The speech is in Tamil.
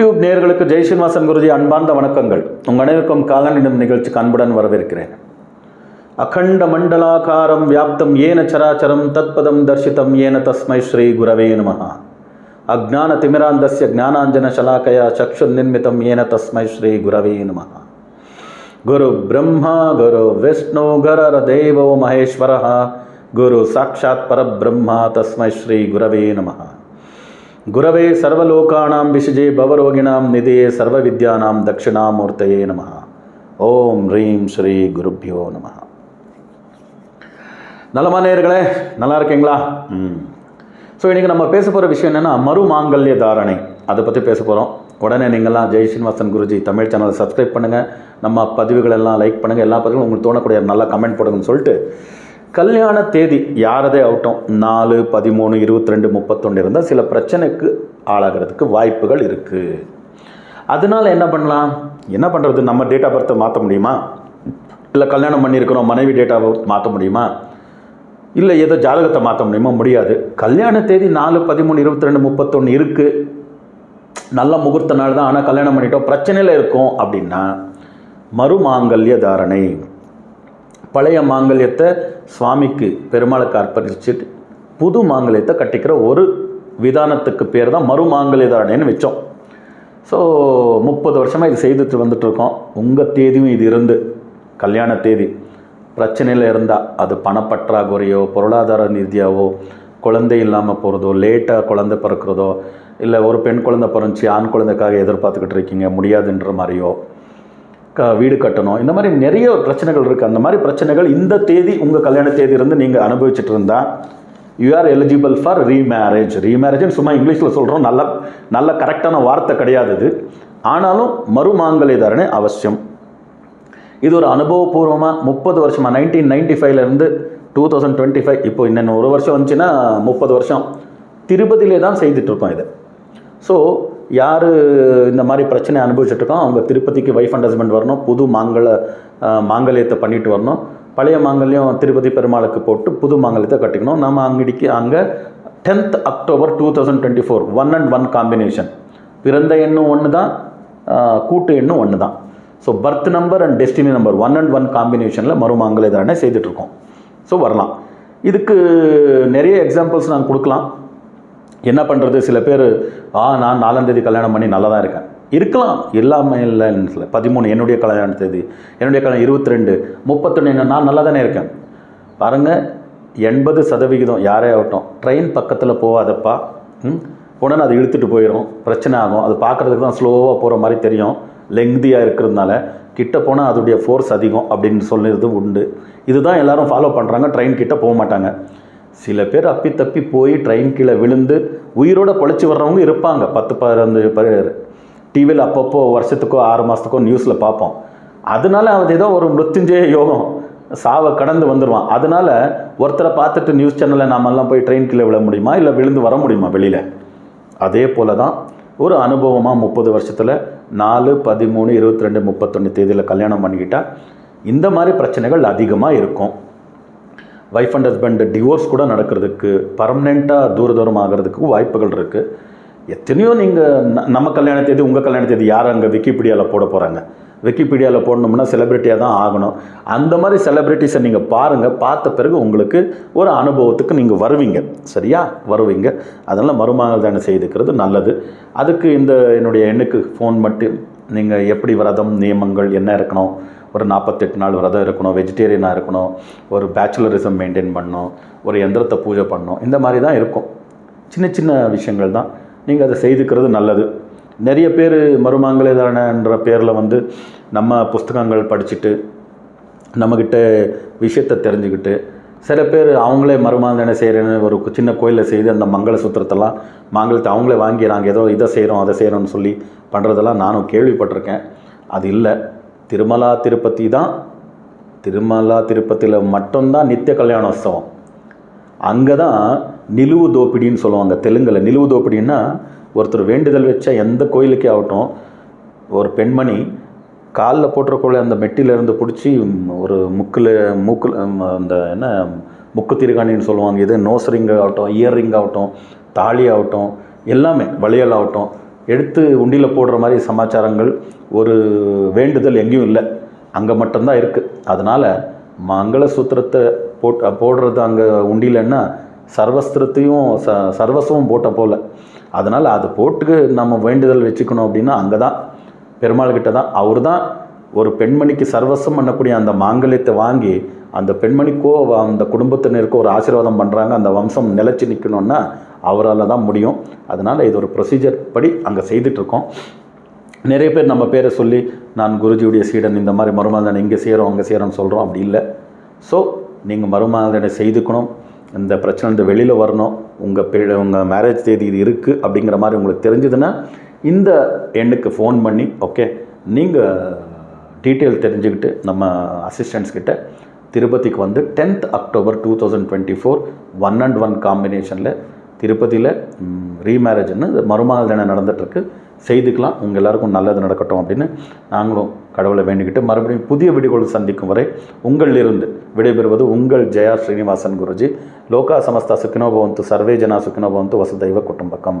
யூடியூப் நேர்களுக்கு ஜெய் ஸ்ரீனிவாசன் குருஜி அன்பார்ந்த வணக்கங்கள். உங்கள் அனைவருக்கும் காலனிடம் நிகழ்ச்சிக்கு அன்புடன் வரவேற்கிறேன். அகண்ட மண்டலாகாரம் வியாப்தம் ஏன சராச்சரம் தத்பதம் தர்ஷிதம் ஏன தஸ்மை ஸ்ரீ குரவே நமஹா. அஜ்ஞான திமிராந்தஸ்ய ஜானாஞ்சன சலாக்கயா சக்ஷு நிர்மிதம் ஏன தஸ்மை ஸ்ரீ குரவே நமஹா. குரு பிரம்மா குரு விஷ்ணு குரர தேவோ மகேஸ்வரः குரு சாட்சாத் பரபிரம்மா தஸ்மை ஸ்ரீ குரவே நமஹா. குரவே சர்வலோகாணாம் விஷஜே பவரோகிணாம் நிதியே சர்வ வித்யானாம் தட்சிணாமூர்த்தையே நம ஓம் ரீம் ஸ்ரீ குருப்பியோ நம நலமா நேயர்களே நல்லா இருக்கீங்களா? ம். ஸோ இன்றைக்கி நம்ம பேச போகிற விஷயம் என்னென்னா மறுமாங்கல்ய தாரணை. அதை பற்றி பேச போகிறோம் உடனே நீங்கள்லாம் ஜெய் ஸ்ரீனிவாசன் குருஜி தமிழ் சேனலை சப்ஸ்கிரைப் பண்ணுங்கள் நம்ம பதிவுகளெல்லாம் லைக் பண்ணுங்கள் எல்லா பதிவுகளும் உங்களுக்கு தோணக்கூடிய நல்லா கமெண்ட் போடுங்கன்னு சொல்லிட்டு கல்யாண தேதி யாரதே ஆகட்டும் நாலு பதிமூணு இருபத்தி ரெண்டு முப்பத்தொன்று இருந்தால் சில பிரச்சனைக்கு ஆளாகிறதுக்கு வாய்ப்புகள் இருக்குது அதனால் என்ன பண்ணலாம்? என்ன பண்ணுறது நம்ம டேட் ஆஃப் பர்த்தை மாற்ற முடியுமா? இல்லை கல்யாணம் பண்ணியிருக்கிறோம் மனைவி டேட் ஆஃப் பர்த் மாற்ற முடியுமா? இல்லை ஏதோ ஜாதகத்தை மாற்ற முடியுமா? முடியாது. கல்யாண தேதி நாலு பதிமூணு இருபத்தி ரெண்டு முப்பத்தொன்று இருக்குது நல்ல முகூர்த்த நாள் தான் ஆனால் கல்யாணம் பண்ணிட்டோம் பிரச்சனையில் இருக்கும் அப்படின்னா மறுமாங்கல்ய தாரணை. பழைய மாங்கல்யத்தை சுவாமிக்கு பெருமாளுக்கு அர்ப்பணிச்சுட்டு புது மாங்கல்யத்தை கட்டிக்கிற ஒரு விதானத்துக்கு பேர் தான் மறுமாங்கல்யதாரணைன்னு வச்சோம். ஸோ முப்பது வருஷமாக இது செய்துட்டு வந்துட்டுருக்கோம். உங்கள் தேதியும் இது இருந்து கல்யாண தேதி. பிரச்சனையில் இருந்தால் அது பணப்பற்றாக்குறையோ பொருளாதார ரீதியாவோ குழந்தை இல்லாமல் போகிறதோ லேட்டாக குழந்தை பிறக்கிறதோ இல்லை ஒரு பெண் குழந்தை பிறந்துச்சு ஆண் குழந்தைக்காக எதிர்பார்த்துக்கிட்டு இருக்கீங்க முடியாதுன்ற மாதிரியோ வீடு கட்டணும். இந்த மாதிரி நிறைய பிரச்சனைகள் இருக்குது அந்த மாதிரி பிரச்சனைகள் இந்த தேதி உங்கள் கல்யாண தேதியிலிருந்து நீங்கள் அனுபவிச்சுட்டு இருந்தால் you are eligible for remarriage ரீமேரேஜ்னு சும்மா இங்கிலீஷில் சொல்கிறோம் நல்ல நல்ல கரெக்டான வார்த்தை கிடையாது இது. ஆனாலும் மறுமாங்கல்ய தாரணை அவசியம். இது ஒரு அனுபவபூர்வமாக முப்பது வருஷமாக நைன்டீன் நைன்டி ஃபைவ்லேருந்து டூ தௌசண்ட் டுவெண்ட்டி ஃபைவ் இப்போ இன்னும் ஒரு வருஷம் வந்துச்சுன்னா முப்பது வருஷம். திருப்பதியிலே தான் செய்துட்ருக்கோம் இதை. ஸோ யார் இந்த மாதிரி பிரச்சனை அனுபவிச்சுட்ருக்கோம் அவங்க திருப்பதிக்கு ஒய்ஃப் அண்ட் ஹஸ்பண்ட் வரணும் புது மாங்கல மாங்கல்யத்தை பண்ணிட்டு வரணும். பழைய மாங்கல்யம் திருப்பதி பெருமாளுக்கு போட்டு புது மாங்கல்யத்தை கட்டிக்கணும். நம்ம அங்கடிக்கு அங்கே tenth October two thousand twenty four one and one combination பிறந்த எண்ணும் ஒன்று தான் கூட்டு எண்ணும் ஒன்று தான் so birth number and destiny number one and one காம்பினேஷனில் மறுமாங்கல்ய தானே செய்துட்ருக்கோம் ஸோ வரலாம். இதுக்கு நிறைய எக்ஸாம்பிள்ஸ் நாங்கள் கொடுக்கலாம். என்ன பண்ணுறது சில பேர் ஆ நான் நாலாந்தேதி கல்யாணம் பண்ணி நல்லா தான் இருக்கேன். இருக்கலாம். இல்லாமல் இல்லைன்னு சொல்ல பதிமூணு என்னுடைய கல்யாண தேதி. என்னுடைய கல்யாணம் இருபத்தி ரெண்டு முப்பத்தொன்று நான் நல்லா தானே இருக்கேன். பாருங்கள் எண்பது சதவிகிதம் யாரே ஆகட்டும். ட்ரெயின் பக்கத்தில் போகாதப்பா. ம்? உடனே அது இழுத்துட்டு போயிடும் பிரச்சனை ஆகும். அது பார்க்குறதுக்கு தான் ஸ்லோவாக போகிற மாதிரி தெரியும். லெங்தியாக இருக்கிறதுனால. கிட்ட போனால் அதோடைய ஃபோர்ஸ் அதிகம் அப்படின்னு சொல்லுறது உண்டு. இதுதான் எல்லாரும் ஃபாலோ பண்ணுறாங்க ட்ரெயின் கிட்ட போக மாட்டாங்க. சில பேர் அப்பி தப்பி போய் ட்ரெயின் கீழே விழுந்து உயிரோட பொழைச்சி வர்றவங்க இருப்பாங்க. பத்து பதினஞ்சு பேர். டிவியில் அப்பப்போ வருஷத்துக்கோ ஆறு மாதத்துக்கோ நியூஸில் பார்ப்போம். அதனால அது ஏதோ ஒரு மிருத்துஞ்சய யோகம். சாவை கடந்து வந்துடுவான் அதனால் ஒருத்தரை பார்த்துட்டு நியூஸ் சேனலில் நாமெல்லாம் போய் ட்ரெயின் கீழே விழ முடியுமா? இல்லை விழுந்து வர முடியுமா வெளியில்? அதே போல தான் ஒரு அனுபவமாக முப்பது வருஷத்தில் நாலு பதிமூணு இருபத்தி ரெண்டு முப்பத்தொன்று தேதியில் கல்யாணம் பண்ணிக்கிட்டால் இந்த மாதிரி பிரச்சனைகள் அதிகமாக இருக்கும். ஒய்ஃப் அண்ட் ஹஸ்பண்ட் டிவோர்ஸ் கூட நடக்கிறதுக்கு பர்மனெண்ட்டாக தூர தூரம் ஆகிறதுக்கு வாய்ப்புகள் இருக்குது எத்தனையோ நீங்கள் நம்ம கல்யாண தேதி உங்கள் கல்யாண தேதி யார் அங்கே விக்கிபீடியாவில் போட போகிறாங்க விக்கிபீடியாவில் போடணும்னா செலிப்ரிட்டியாக தான் ஆகணும். அந்த மாதிரி செலிப்ரிட்டிஸை நீங்கள் பாருங்கள் பார்த்த பிறகு உங்களுக்கு ஒரு அனுபவத்துக்கு நீங்கள் வருவீங்க. சரியா? வருவீங்க. அதனால் தானே செய்துக்கிறது நல்லது. அதுக்கு இந்த என்னுடைய எண்ணுக்கு ஃபோன் மட்டும். நீங்கள் எப்படி விரதம் நியமங்கள் என்ன இருக்கணும்? ஒரு நாற்பத்தெட்டு நாள் விரதம் இருக்கணும் வெஜிடேரியனாக இருக்கணும் ஒரு பேச்சுலரிசம் மெயின்டைன் பண்ணணும் ஒரு எந்திரத்தை பூஜை பண்ணணும் இந்த மாதிரி தான் இருக்கும். சின்ன சின்ன விஷயங்கள் தான். நீங்கள் அதை செய்துக்கிறது நல்லது. நிறைய பேர் மறுமாங்கல்யதானன்ற பேரில் வந்து நம்ம புஸ்தகங்கள் படிச்சுட்டு நம்மக்கிட்ட விஷயத்தை தெரிஞ்சுக்கிட்டு சில பேர் அவங்களே மருமாந்தனை செய்கிறேன்னு ஒரு சின்ன கோயிலில் செய்து அந்த மங்கள சூத்திரத்தெல்லாம் மாங்கலத்தை அவங்களே வாங்கி நாங்கள் ஏதோ இதை செய்கிறோம் அதை செய்கிறோம்னு சொல்லி பண்ணுறதெல்லாம் நானும் கேள்விப்பட்டிருக்கேன். அது இல்லை. திருமலா திருப்பதி தான் திருமலா திருப்பதியில் மட்டும்தான் நித்திய கல்யாணோத்சவம் அங்கே தான் நிலுவு தோப்பிடின்னு சொல்லுவாங்க தெலுங்கில். நிலுவு தோப்பிடின்னா ஒருத்தர் வேண்டுதல் வச்ச எந்த கோயிலுக்கே ஆகட்டும் ஒரு பெண்மணி காலில் போட்டிருக்கோள்ள அந்த மெட்டிலேருந்து பிடிச்சி ஒரு முக்கில் மூக்கில் அந்த என்ன முக்கு திருகாணின்னு சொல்லுவாங்க இது நோஸ் ரிங் ஆகட்டும் இயர் ரிங் ஆகட்டும் தாலி ஆகட்டும் எல்லாமே வளையல் ஆகட்டும். எடுத்து உண்டியில் போடுற மாதிரி சமாச்சாரங்கள் ஒரு வேண்டுதல் எங்கேயும் இல்லை. அங்கே மட்டும்தான் இருக்குது அதனால் மங்களசூத்திரத்தை போட் போடுறது அங்கே உண்டியிலன்னா சர்வஸ்திரத்தையும் ச சர்வஸ்வம் போட்ட போல். அதனால் அது போட்டு நம்ம வேண்டுதல் வச்சுக்கணும் அப்படின்னா அங்கே தான் பெருமாள்கிட்ட தான். அவர் தான் ஒரு பெண்மணிக்கு சர்வஸ்வம் பண்ணக்கூடிய அந்த மாங்கல்யத்தை வாங்கி அந்த பெண்மணிக்கோ அந்த குடும்பத்தினருக்கோ ஒரு ஆசீர்வாதம் பண்ணுறாங்க அந்த வம்சம் நிலச்சி நிற்கணுன்னா அவரால் தான் முடியும். அதனால் இது ஒரு ப்ரொசீஜர் படி அங்கே செய்துட்ருக்கோம் நிறைய பேர் நம்ம பேரை சொல்லி நான் குருஜியுடைய சீடன் இந்த மாதிரி மருமாதனை இங்கே செய்கிறோம் அங்கே செய்கிறோம்னு சொல்கிறோம் அப்படி இல்லை. ஸோ நீங்கள் மருமாதனை செய்துக்கணும். இந்த பிரச்சனை இந்த வெளியில் வரணும். உங்கள் பே உங்கள் மேரேஜ் தேதி இது இருக்குது அப்படிங்கிற மாதிரி உங்களுக்கு தெரிஞ்சதுன்னா இந்த எண்ணுக்கு ஃபோன் பண்ணி ஓகே நீங்கள் டீட்டெயில் தெரிஞ்சுக்கிட்டு நம்ம அசிஸ்டன்ஸ் கிட்ட திருப்பதிக்கு வந்து tenth October two thousand twenty four one and one காம்பினேஷனில் திருப்பதியில் ரீமேரேஜ்னு மறுமாதல் தினம் நடந்துகிட்ருக்கு செய்துக்கலாம். உங்கள் எல்லாருக்கும் நல்லது நடக்கட்டும் அப்படின்னு நாங்களும் கடவுளை வேண்டிக்கிட்டு மறுபடியும் புதிய விடுகோள் சந்திக்கும் வரை உங்களிலிருந்து விடைபெறுவது உங்கள் ஜெயா ஸ்ரீனிவாசன் குருஜி. லோகா சமஸ்தா சுக்கினோபவந்து சர்வே ஜனா சுக்கினோபவந்து வசுதைவ குடும்பக்கம்.